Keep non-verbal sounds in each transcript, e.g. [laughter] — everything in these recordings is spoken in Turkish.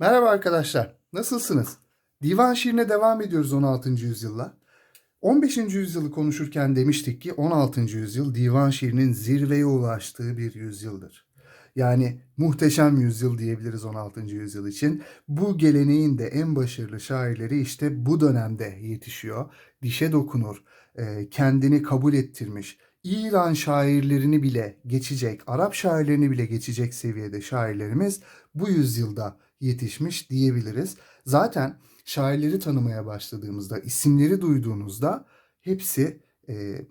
Merhaba arkadaşlar, nasılsınız? Divan şiirine devam ediyoruz 16. yüzyılla. 15. yüzyılı konuşurken demiştik ki 16. yüzyıl divan şiirinin zirveye ulaştığı bir yüzyıldır. Yani muhteşem yüzyıl diyebiliriz 16. yüzyıl için. Bu geleneğin de en başarılı şairleri işte bu dönemde yetişiyor. Dişe dokunur, e, kendini kabul ettirmiş, İran şairlerini bile geçecek, Arap şairlerini bile geçecek seviyede şairlerimiz bu yüzyılda yetişmiş diyebiliriz. Zaten şairleri tanımaya başladığımızda, isimleri duyduğunuzda hepsi e,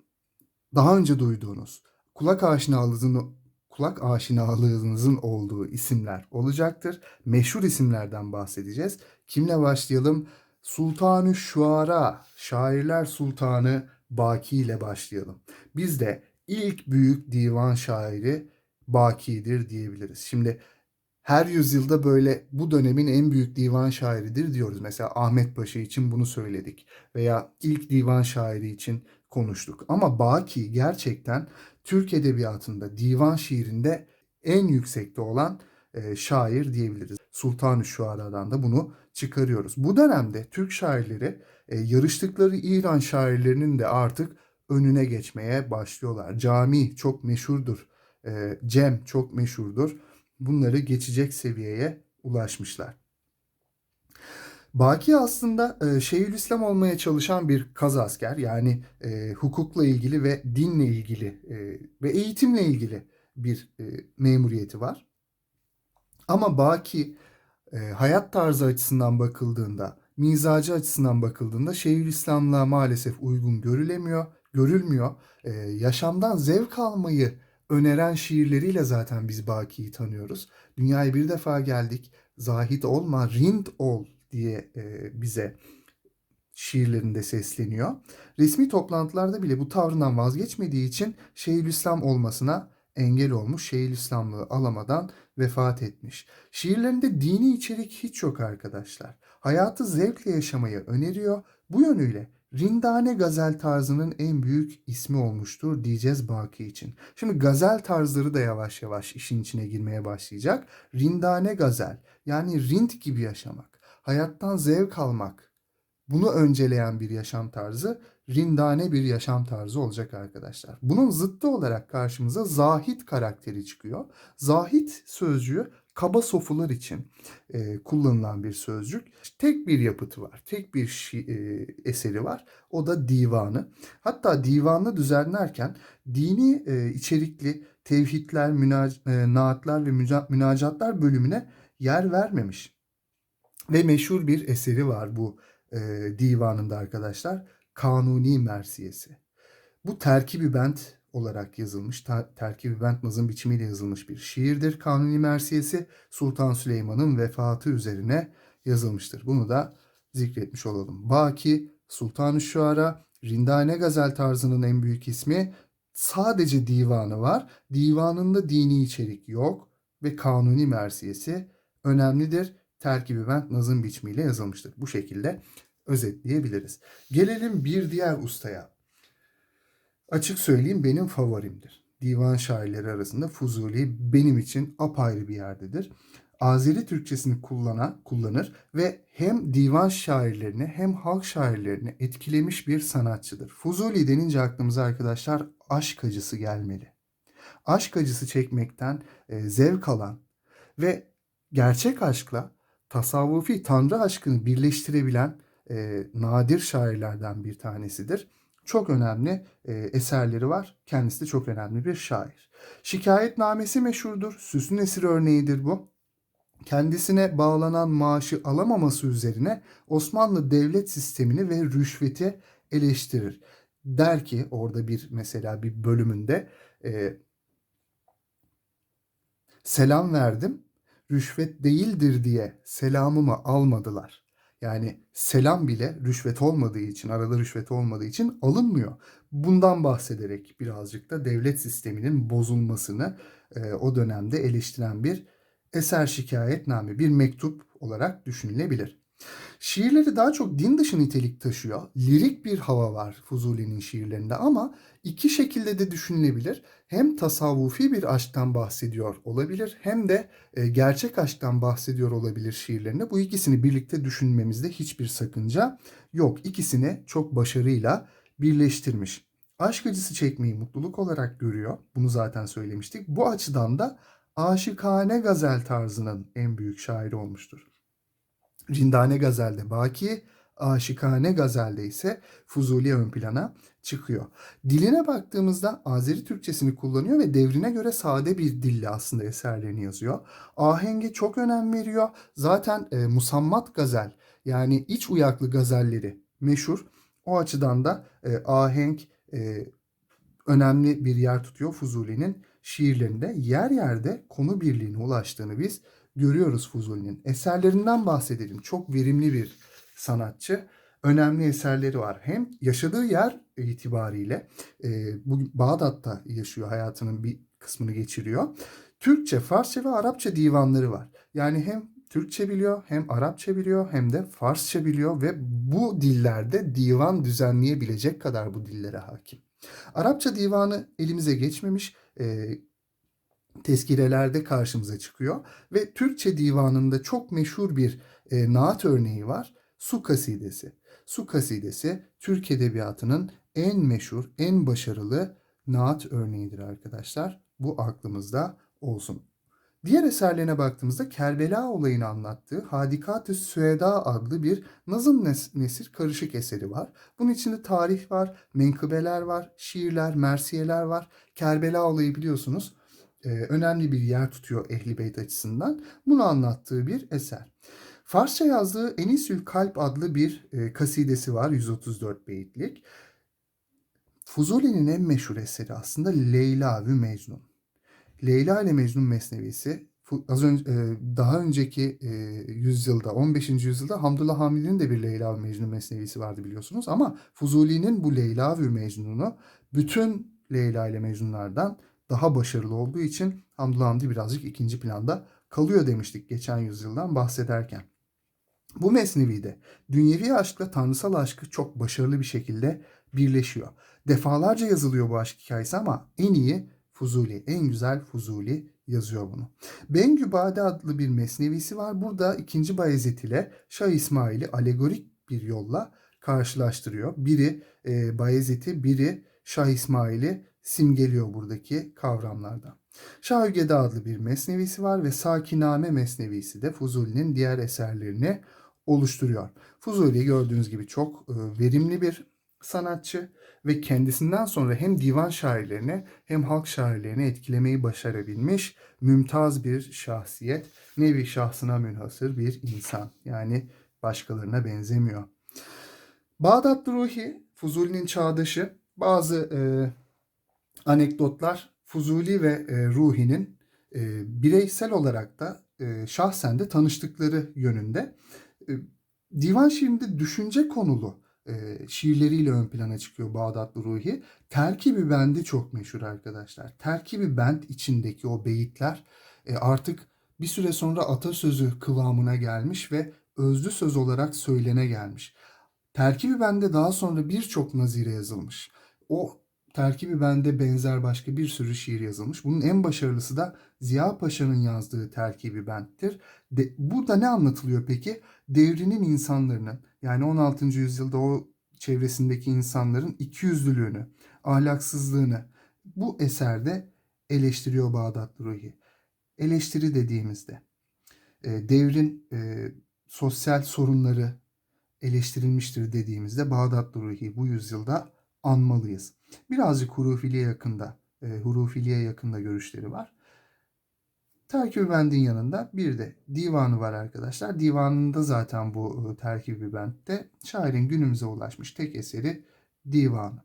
daha önce duyduğunuz, kulak aşinalığınızın kulak aşinalığınızın olduğu isimler olacaktır. Meşhur isimlerden bahsedeceğiz. Kimle başlayalım? Sultanı Şuara, şairler sultanı Baki ile başlayalım. Biz de ilk büyük divan şairi Baki'dir diyebiliriz. Şimdi her yüzyılda böyle bu dönemin en büyük divan şairidir diyoruz. Mesela Ahmet Paşa için bunu söyledik veya ilk divan şairi için konuştuk. Ama Baki gerçekten Türk edebiyatında divan şiirinde en yüksekte olan e, şair diyebiliriz. Sultan-ı Şuara'dan da bunu çıkarıyoruz. Bu dönemde Türk şairleri e, yarıştıkları İran şairlerinin de artık önüne geçmeye başlıyorlar. Cami çok meşhurdur. E, Cem çok meşhurdur. Bunları geçecek seviyeye ulaşmışlar. Baki aslında e, Şeyhülislam olmaya çalışan bir kaz asker. Yani e, hukukla ilgili ve dinle ilgili e, ve eğitimle ilgili bir e, memuriyeti var. Ama Baki e, hayat tarzı açısından bakıldığında, mizacı açısından bakıldığında Şeyhülislam'la maalesef uygun görülemiyor, görülmüyor. E, yaşamdan zevk almayı öneren şiirleriyle zaten biz Baki'yi tanıyoruz. Dünyaya bir defa geldik, zahit olma, rind ol diye e, bize şiirlerinde sesleniyor. Resmi toplantılarda bile bu tavrından vazgeçmediği için Şeyhülislam olmasına engel olmuş. Şeyhülislamlığı alamadan vefat etmiş. Şiirlerinde dini içerik hiç yok arkadaşlar. Hayatı zevkle yaşamayı öneriyor. Bu yönüyle Rindane gazel tarzının en büyük ismi olmuştur diyeceğiz Baki için. Şimdi gazel tarzları da yavaş yavaş işin içine girmeye başlayacak. Rindane gazel yani rind gibi yaşamak, hayattan zevk almak, bunu önceleyen bir yaşam tarzı rindane bir yaşam tarzı olacak arkadaşlar. Bunun zıttı olarak karşımıza zahit karakteri çıkıyor. Zahit sözcüğü kaba sofular için e, kullanılan bir sözcük. Tek bir yapıtı var, tek bir şi, e, eseri var. O da divanı. Hatta divanı düzenlerken dini e, içerikli tevhidler, münac- e, naatler ve müca- münacatlar bölümüne yer vermemiş. Ve meşhur bir eseri var bu e, divanında arkadaşlar. Kanuni Mersiyesi. Bu terkibi bent olarak yazılmış, ter, terkibi bent nazım biçimiyle yazılmış bir şiirdir. Kanuni Mersiyesi Sultan Süleyman'ın vefatı üzerine yazılmıştır. Bunu da zikretmiş olalım. Baki, Sultan-ı Şuara, Rindane Gazel tarzının en büyük ismi. Sadece divanı var. Divanında dini içerik yok ve Kanuni Mersiyesi önemlidir. Terkibi bent nazım biçimiyle yazılmıştır. Bu şekilde özetleyebiliriz. Gelelim bir diğer ustaya. Açık söyleyeyim benim favorimdir. Divan şairleri arasında Fuzuli benim için apayrı bir yerdedir. Azeri Türkçesini kullanan, kullanır ve hem divan şairlerini hem halk şairlerini etkilemiş bir sanatçıdır. Fuzuli denince aklımıza arkadaşlar aşk acısı gelmeli. Aşk acısı çekmekten e, zevk alan ve gerçek aşkla tasavvufi tanrı aşkını birleştirebilen e, nadir şairlerden bir tanesidir. Çok önemli e, eserleri var. Kendisi de çok önemli bir şair. Şikayetnamesi meşhurdur. Süsün esiri örneğidir bu. Kendisine bağlanan maaşı alamaması üzerine Osmanlı devlet sistemini ve rüşveti eleştirir. Der ki orada bir mesela bir bölümünde e, selam verdim rüşvet değildir diye selamımı almadılar. Yani selam bile rüşvet olmadığı için, arada rüşvet olmadığı için alınmıyor. Bundan bahsederek birazcık da devlet sisteminin bozulmasını e, o dönemde eleştiren bir eser şikayetname, bir mektup olarak düşünülebilir. Şiirleri daha çok din dışı nitelik taşıyor. Lirik bir hava var Fuzuli'nin şiirlerinde ama iki şekilde de düşünülebilir. Hem tasavvufi bir aşktan bahsediyor olabilir hem de e, gerçek aşktan bahsediyor olabilir şiirlerinde. Bu ikisini birlikte düşünmemizde hiçbir sakınca yok. İkisini çok başarıyla birleştirmiş. Aşk acısı çekmeyi mutluluk olarak görüyor. Bunu zaten söylemiştik. Bu açıdan da aşıkane gazel tarzının en büyük şairi olmuştur. Rindane gazelde Baki, Aşikane gazelde ise Fuzuli ön plana çıkıyor. Diline baktığımızda Azeri Türkçesini kullanıyor ve devrine göre sade bir dille aslında eserlerini yazıyor. Ahenge çok önem veriyor. Zaten e, musammat gazel yani iç uyaklı gazelleri meşhur. O açıdan da e, ahenk e, önemli bir yer tutuyor Fuzuli'nin şiirlerinde. Yer yerde konu birliğine ulaştığını biz görüyoruz Fuzuli'nin. Eserlerinden bahsedelim. Çok verimli bir sanatçı. Önemli eserleri var. Hem yaşadığı yer itibariyle e, bu Bağdat'ta yaşıyor hayatının bir kısmını geçiriyor. Türkçe, Farsça ve Arapça divanları var. Yani hem Türkçe biliyor, hem Arapça biliyor, hem de Farsça biliyor ve bu dillerde divan düzenleyebilecek kadar bu dillere hakim. Arapça divanı elimize geçmemiş. E, tezkirelerde karşımıza çıkıyor ve Türkçe divanında çok meşhur bir e, naat örneği var. Su kasidesi. Su kasidesi Türk edebiyatının en meşhur, en başarılı naat örneğidir arkadaşlar. Bu aklımızda olsun. Diğer eserlerine baktığımızda Kerbela olayını anlattığı Hadikat-ı Süeda adlı bir nazım nes- nesir karışık eseri var. Bunun içinde tarih var, menkıbeler var, şiirler, mersiyeler var. Kerbela olayı biliyorsunuz e, önemli bir yer tutuyor Ehli Beyt açısından. Bunu anlattığı bir eser. Farsça yazdığı Enisül Kalp adlı bir e, kasidesi var 134 beyitlik. Fuzuli'nin en meşhur eseri aslında Leyla ve Mecnun. Leyla ile Mecnun mesnevisi az önce daha önceki e, yüzyılda 15. yüzyılda Hamdullah Hamidi'nin de bir Leyla ve Mecnun mesnevisi vardı biliyorsunuz ama Fuzuli'nin bu Leyla ve Mecnun'u bütün Leyla ile Mecnunlardan daha başarılı olduğu için Hamdullah Hamdi birazcık ikinci planda kalıyor demiştik geçen yüzyıldan bahsederken. Bu mesnevide dünyevi aşkla tanrısal aşkı çok başarılı bir şekilde birleşiyor. Defalarca yazılıyor bu aşk hikayesi ama en iyi Fuzuli, en güzel Fuzuli yazıyor bunu. Bengübade adlı bir mesnevisi var. Burada 2. Bayezid ile Şah İsmail'i alegorik bir yolla karşılaştırıyor. Biri e, Bayezid'i, biri Şah İsmail'i simgeliyor buradaki kavramlarda. Şahügede adlı bir mesnevisi var ve Sakiname mesnevisi de Fuzuli'nin diğer eserlerini oluşturuyor. Fuzuli gördüğünüz gibi çok e, verimli bir sanatçı ve kendisinden sonra hem divan şairlerini hem halk şairlerini etkilemeyi başarabilmiş mümtaz bir şahsiyet. Nevi şahsına münhasır bir insan. Yani başkalarına benzemiyor. Bağdat Ruhi, Fuzuli'nin çağdaşı. Bazı e, anekdotlar Fuzuli ve e, Ruhi'nin e, bireysel olarak da e, şahsen de tanıştıkları yönünde. E, divan şiirinde düşünce konulu e, şiirleriyle ön plana çıkıyor Bağdatlı Ruhi. Terkibi bendi çok meşhur arkadaşlar. Terkibi bend içindeki o beyitler e, artık bir süre sonra atasözü kıvamına gelmiş ve özlü söz olarak söylene gelmiş. Terkibi bende daha sonra birçok nazire yazılmış. O terkibi bende benzer başka bir sürü şiir yazılmış. Bunun en başarılısı da Ziya Paşa'nın yazdığı terkibi benttir. De, burada ne anlatılıyor peki? Devrinin insanların yani 16. yüzyılda o çevresindeki insanların ikiyüzlülüğünü, ahlaksızlığını bu eserde eleştiriyor Bağdat Ruhi. Eleştiri dediğimizde e, devrin e, sosyal sorunları eleştirilmiştir dediğimizde Bağdat Ruhi bu yüzyılda anmalıyız. Birazcık hurufiliye yakında, e, hurufiliye yakında görüşleri var. Terkibi bendin yanında bir de divanı var arkadaşlar. Divanında zaten bu e, terkibi şairin günümüze ulaşmış tek eseri divanı.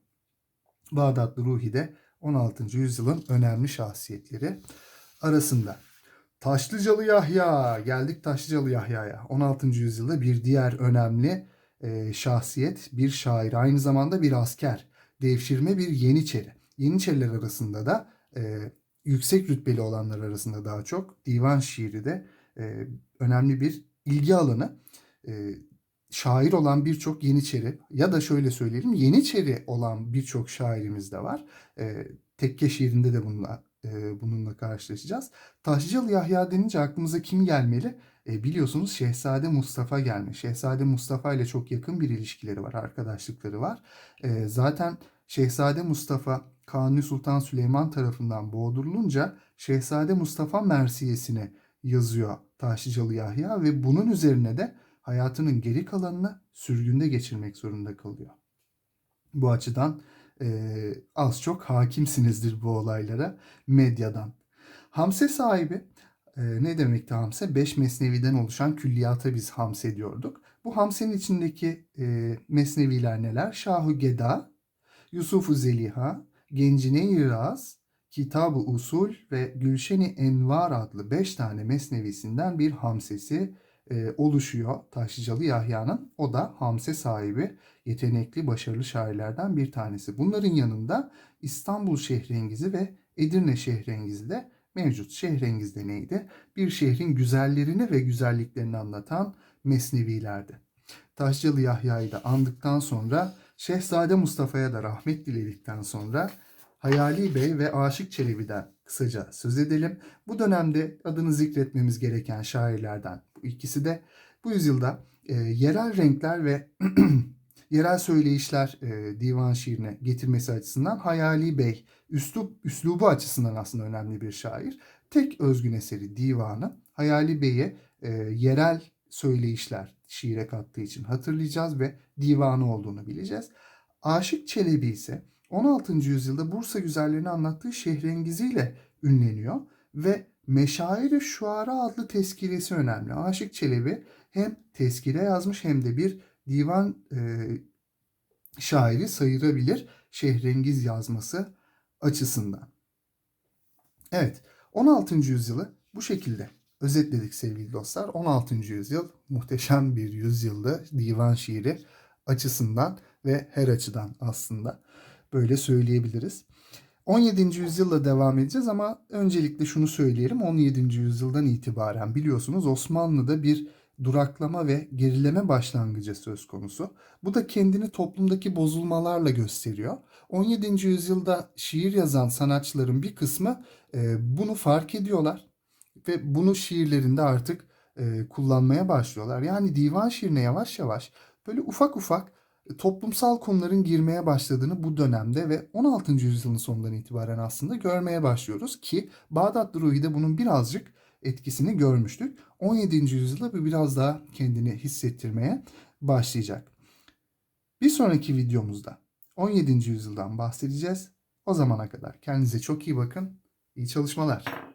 Bağdatlı Ruhi de 16. yüzyılın önemli şahsiyetleri arasında. Taşlıcalı Yahya, geldik Taşlıcalı Yahya'ya. 16. yüzyılda bir diğer önemli e, şahsiyet, bir şair, aynı zamanda bir asker, devşirme bir Yeniçeri. Yeniçeriler arasında da e, yüksek rütbeli olanlar arasında daha çok divan şiiri de e, önemli bir ilgi alanı. e, şair olan birçok Yeniçeri ya da şöyle söyleyelim Yeniçeri olan birçok şairimiz de var. E, tekke şiirinde de bununla e, bununla karşılaşacağız. Taşcalı Yahya denince aklımıza kim gelmeli? E, biliyorsunuz Şehzade Mustafa gelmiş. Şehzade Mustafa ile çok yakın bir ilişkileri var, arkadaşlıkları var. E, zaten Şehzade Mustafa Kanuni Sultan Süleyman tarafından boğdurulunca Şehzade Mustafa Mersiyesini yazıyor Taşlıcalı Yahya ve bunun üzerine de hayatının geri kalanını sürgünde geçirmek zorunda kalıyor. Bu açıdan e, az çok hakimsinizdir bu olaylara medyadan. Hamse sahibi e, ne demekti Hamse? Beş mesneviden oluşan külliyata biz Hamse diyorduk. Bu Hamse'nin içindeki e, mesneviler neler? Şahu Geda, Yusufu Zeliha, Gencine-i Raz, Kitab-ı Usul ve Gülşeni Envar adlı beş tane mesnevisinden bir hamsesi e, oluşuyor Taşlıcalı Yahya'nın. O da hamse sahibi, yetenekli, başarılı şairlerden bir tanesi. Bunların yanında İstanbul Şehrengizi ve Edirne Şehrengizi de mevcut. Şehrengiz de neydi? Bir şehrin güzellerini ve güzelliklerini anlatan mesnevilerdi. Taşcalı Yahya'yı da andıktan sonra Şehzade Mustafa'ya da rahmet diledikten sonra Hayali Bey ve Aşık Çelebi'den kısaca söz edelim. Bu dönemde adını zikretmemiz gereken şairlerden bu ikisi de bu yüzyılda e, yerel renkler ve [clears throat] yerel söyleyişler e, divan şiirine getirmesi açısından Hayali Bey üslup, üslubu açısından aslında önemli bir şair. Tek özgün eseri divanı Hayali Bey'e e, yerel söyleyişler şiire kattığı için hatırlayacağız ve divanı olduğunu bileceğiz. Aşık Çelebi ise 16. yüzyılda Bursa güzellerini anlattığı şehrengiziyle ünleniyor ve Meşair-i Şuara adlı tezkiresi önemli. Aşık Çelebi hem tezkire yazmış hem de bir divan e, şairi sayılabilir şehrengiz yazması açısından. Evet 16. yüzyılı bu şekilde özetledik sevgili dostlar. 16. yüzyıl muhteşem bir yüzyıldı divan şiiri açısından ve her açıdan aslında böyle söyleyebiliriz. 17. yüzyılla devam edeceğiz ama öncelikle şunu söyleyelim. 17. yüzyıldan itibaren biliyorsunuz Osmanlı'da bir duraklama ve gerileme başlangıcı söz konusu. Bu da kendini toplumdaki bozulmalarla gösteriyor. 17. yüzyılda şiir yazan sanatçıların bir kısmı e, bunu fark ediyorlar ve bunu şiirlerinde artık e, kullanmaya başlıyorlar. Yani divan şiirine yavaş yavaş böyle ufak ufak toplumsal konuların girmeye başladığını bu dönemde ve 16. yüzyılın sonundan itibaren aslında görmeye başlıyoruz ki Bağdat Ruhi'de bunun birazcık etkisini görmüştük. 17. yüzyılda bu biraz daha kendini hissettirmeye başlayacak. Bir sonraki videomuzda 17. yüzyıldan bahsedeceğiz. O zamana kadar kendinize çok iyi bakın. İyi çalışmalar.